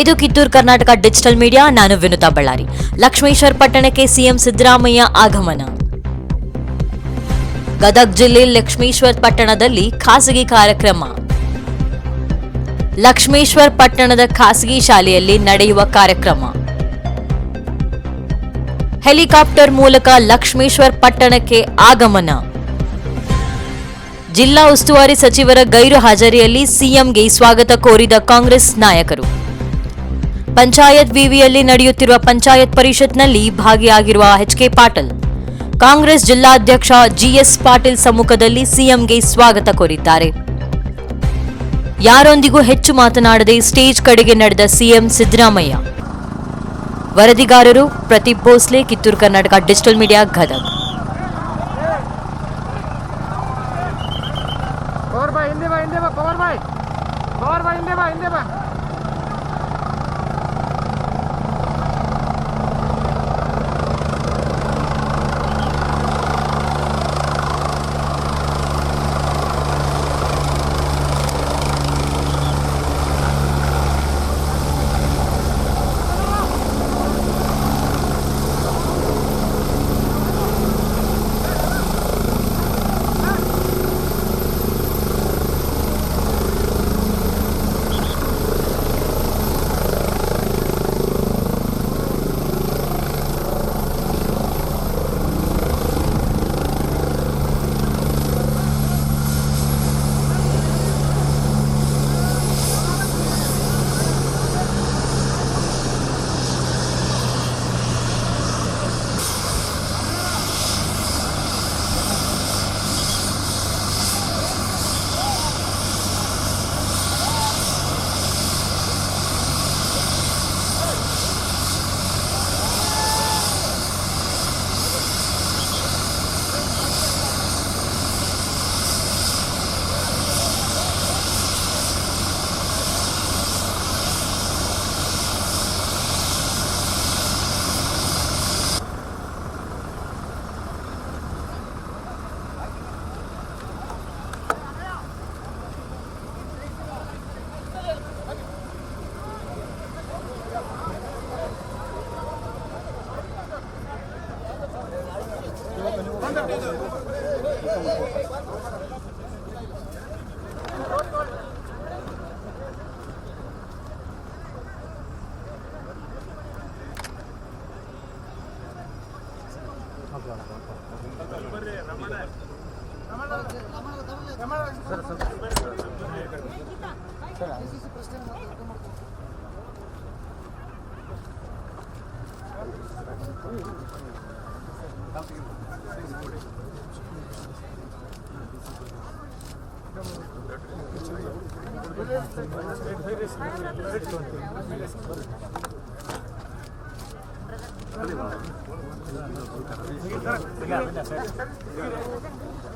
ಇದು Kittur Karnataka digital media. ನಾನು ವಿನುತಾ ಬಳ್ಳಾರಿ. ಲಕ್ಷ್ಮೇಶ್ವರ ಪಟ್ಟಣಕ್ಕೆ ಸಿಎಂ ಸಿದ್ದರಾಮಯ್ಯ ಆಗಮನ. ಗದಗ್ ಜಿಲ್ಲೆ ಲಕ್ಷ್ಮೇಶ್ವರ ಪಟ್ಟಣದಲ್ಲಿ ಖಾಸಗಿ ಕಾರ್ಯಕ್ರಮ. ಲಕ್ಷ್ಮೇಶ್ವರ ಪಟ್ಟಣದ ಖಾಸಗಿ ಶಾಲೆಯಲ್ಲಿ ನಡೆಯುವ ಕಾರ್ಯಕ್ರಮ. ಹೆಲಿಕಾಪ್ಟರ್ ಮೂಲಕ ಲಕ್ಷ್ಮೇಶ್ವರ ಪಟ್ಟಣಕ್ಕೆ ಆಗಮನ. ಜಿಲ್ಲಾ ಉಸ್ತುವಾರಿ ಸಚಿವರ ಗೈರು ಹಾಜರಿಯಲ್ಲಿ ಸಿಎಂಗೆ ಸ್ವಾಗತ ಕೋರಿದ ಕಾಂಗ್ರೆಸ್ ನಾಯಕರು. ಪಂಚಾಯತ್ ವಿವಿಯಲ್ಲಿ ನಡೆಯುತ್ತಿರುವ ಪಂಚಾಯತ್ ಪರಿಷತ್ನಲ್ಲಿ ಭಾಗಿಯಾಗಿರುವ ಎಚ್ಕೆ ಪಾಟೀಲ್. ಕಾಂಗ್ರೆಸ್ ಜಿಲ್ಲಾಧ್ಯಕ್ಷ ಜಿಎಸ್ ಪಾಟೀಲ್ ಸಮ್ಮುಖದಲ್ಲಿ ಸಿಎಂಗೆ ಸ್ವಾಗತ ಕೋರಿದ್ದಾರೆ. ಯಾರೊಂದಿಗೂ ಹೆಚ್ಚು ಮಾತನಾಡದೆ ಸ್ಟೇಜ್ ಕಡೆಗೆ ನಡೆದ ಸಿಎಂ ಸಿದ್ದರಾಮಯ್ಯ. ವರದಿಗಾರರು ಪ್ರತೀಪ್ ಭೋಸ್ಲೆ, ಕಿತ್ತೂರು ಕರ್ನಾಟಕ ಡಿಜಿಟಲ್ ಮೀಡಿಯಾ, ಗದಗ. ಹಿಂದೆ ಬಾ, ಹಿಂದೆ ಪವರ್ ಬಾಯ್ ಪವರ್ ಹಿಂದೆ ಬಾ. ಪ್ರಶ್ನೆ Gracias.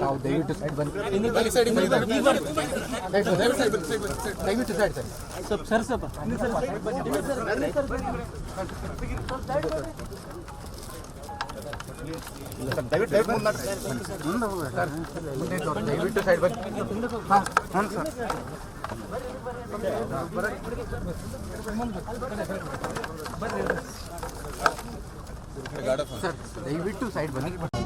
ನಾವು ದಯವಿಟ್ಟು ಸೈಡ್ ಬನ್ನಿ ದಯವಿಟ್ಟು ಸೈಡ್ ಸರ್ ಸ್ವಲ್ಪ ಸರ್ ಸ್ವಲ್ಪ ದಯವಿಟ್ಟು ಸೈಡ್ ಬನ್ನಿ ಹಾಂ ಹ್ಞೂ ಸರ್ ಸರ್ ದಯವಿಟ್ಟು ಸೈಡ್ ಬನ್ನಿ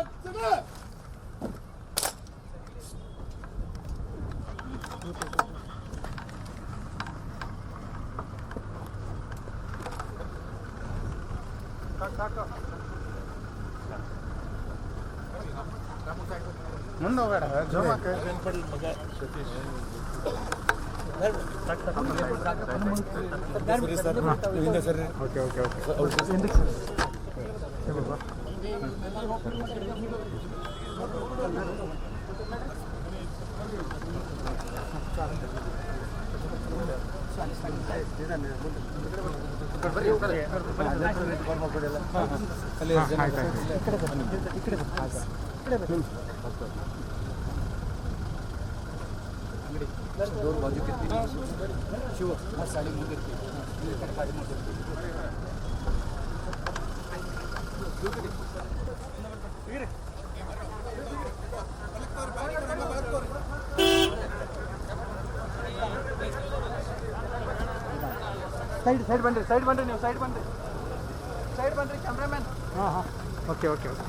ವಿಸರ್ಜನೆ ಮುಂದೆ ಹೋಗಬೇಡ ಜೋಮಕ್ಕೆ ಓಕೆ ಓಕೆ ಓಕೆ दोन बाजू किती शिव मस्त आणि मुदत केली ಸೈಡ್ ಸೈಡ್ ಬನ್ರಿ ಸೈಡ್ ಬನ್ರಿ ನೀವು ಸೈಡ್ ಬನ್ರಿ ಸೈಡ್ ಬನ್ರಿ ಕ್ಯಾಮ್ರಾಮ್ಯಾನ್ ಹಾಂ ಹಾಂ. ಓಕೆ ಓಕೆ ಓಕೆ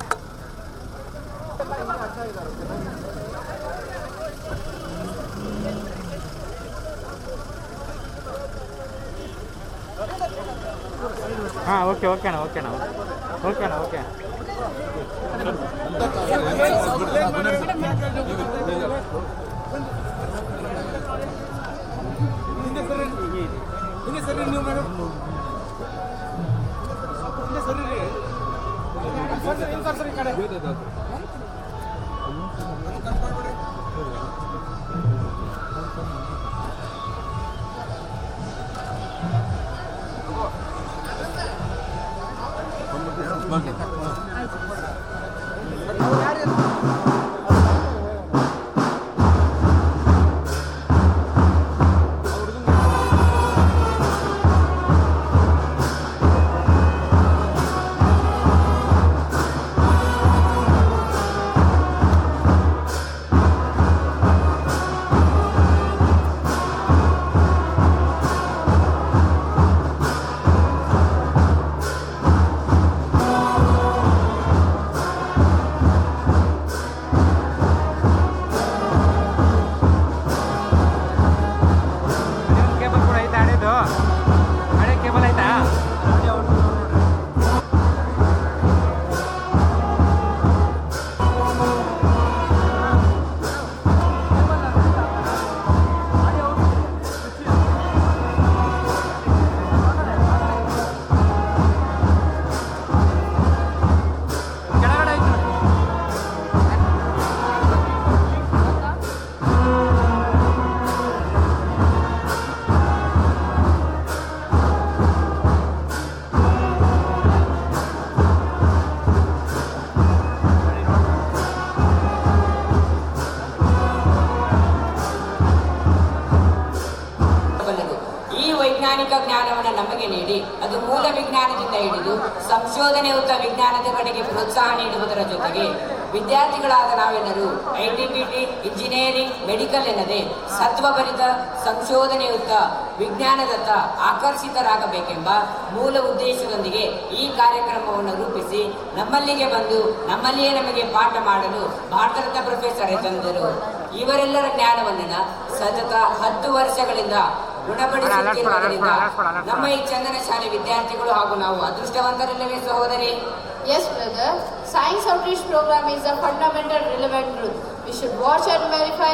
ಹಾಂ ಓಕೆ ಓಕೆನಾ ಓಕೆನಾ ಓಕೆನಾ ಓಕೆ ಹಿಂದೆ ಸರಿ ನೀವು ಮೇಡಮ್ ಹಿಂದೆ ಸರಿ ರೀ ಸರ್ ಸರಿ ಈ ಕಡೆ Okay. ಅದು ಮೂಲ ವಿಜ್ಞಾನದಿಂದ ಹಿಡಿದು ಸಂಶೋಧನೆಯುತ ವಿಜ್ಞಾನದ ಕಡೆಗೆ ಪ್ರೋತ್ಸಾಹ ನೀಡುವುದರ ಜೊತೆಗೆ ವಿದ್ಯಾರ್ಥಿಗಳಾದ ನಾವೆಲ್ಲರೂ I T B T, engineering, medical ಎನ್ನದೆ ಸತ್ವಭರಿತ ಸಂಶೋಧನೆಯುತ್ತ ವಿಜ್ಞಾನದತ್ತ ಆಕರ್ಷಿತರಾಗಬೇಕೆಂಬ ಮೂಲ ಉದ್ದೇಶದೊಂದಿಗೆ ಈ ಕಾರ್ಯಕ್ರಮವನ್ನು ರೂಪಿಸಿ ನಮ್ಮಲ್ಲಿಗೆ ಬಂದು ನಮ್ಮಲ್ಲಿಯೇ ನಮಗೆ ಪಾಠ ಮಾಡಲು ಭಾರತರತ್ನ ಪ್ರೊಫೆಸರ್ ತಂದರು ಇವರೆಲ್ಲರ ಜ್ಞಾನವನ್ನು ಸತತ ಹತ್ತು ವರ್ಷಗಳಿಂದ ನಮ್ಮ ನೋಮೈಚಂದನ ಶಾಲೆ ವಿದ್ಯಾರ್ಥಿಗಳು ಹಾಗೂ ನಾವು ಅದೃಷ್ಟ ವಂತರಲ್ಲಿ ಸಹೋದರಿ yes brother science outreach program is a fundamental relevant we should watch and verify